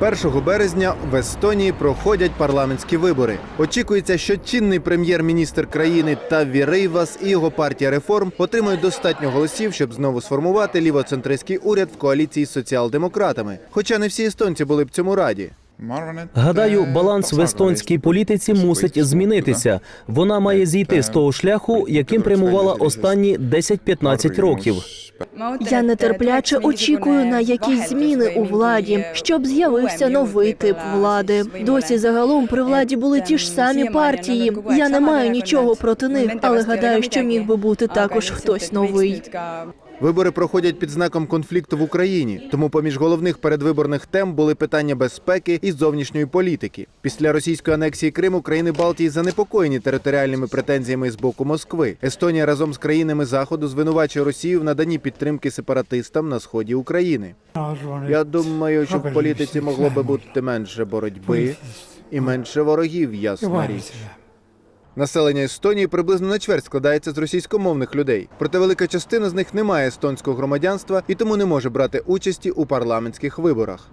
1 березня в Естонії проходять парламентські вибори. Очікується, що чинний прем'єр-міністр країни Таві Рейвас і його партія реформ отримають достатньо голосів, щоб знову сформувати лівоцентристський уряд в коаліції з соціал-демократами. Хоча не всі естонці були б цьому раді. Гадаю, баланс в естонській політиці мусить змінитися. Вона має зійти з того шляху, яким прямувала останні 10-15 років. Я нетерпляче очікую на якісь зміни у владі, щоб з'явився новий тип влади. Досі загалом при владі були ті ж самі партії. Я не маю нічого проти них, але гадаю, що міг би бути також хтось новий. Вибори проходять під знаком конфлікту в Україні, тому поміж головних передвиборних тем були питання безпеки і зовнішньої політики. Після російської анексії Криму країни Балтії занепокоєні територіальними претензіями з боку Москви. Естонія разом з країнами заходу звинувачує Росію в наданні підтримки сепаратистам на сході України. Я думаю, що в політиці могло би бути менше боротьби і менше ворогів. Ясна річ. Населення Естонії приблизно на чверть складається з російськомовних людей. Проте велика частина з них не має естонського громадянства і тому не може брати участі у парламентських виборах.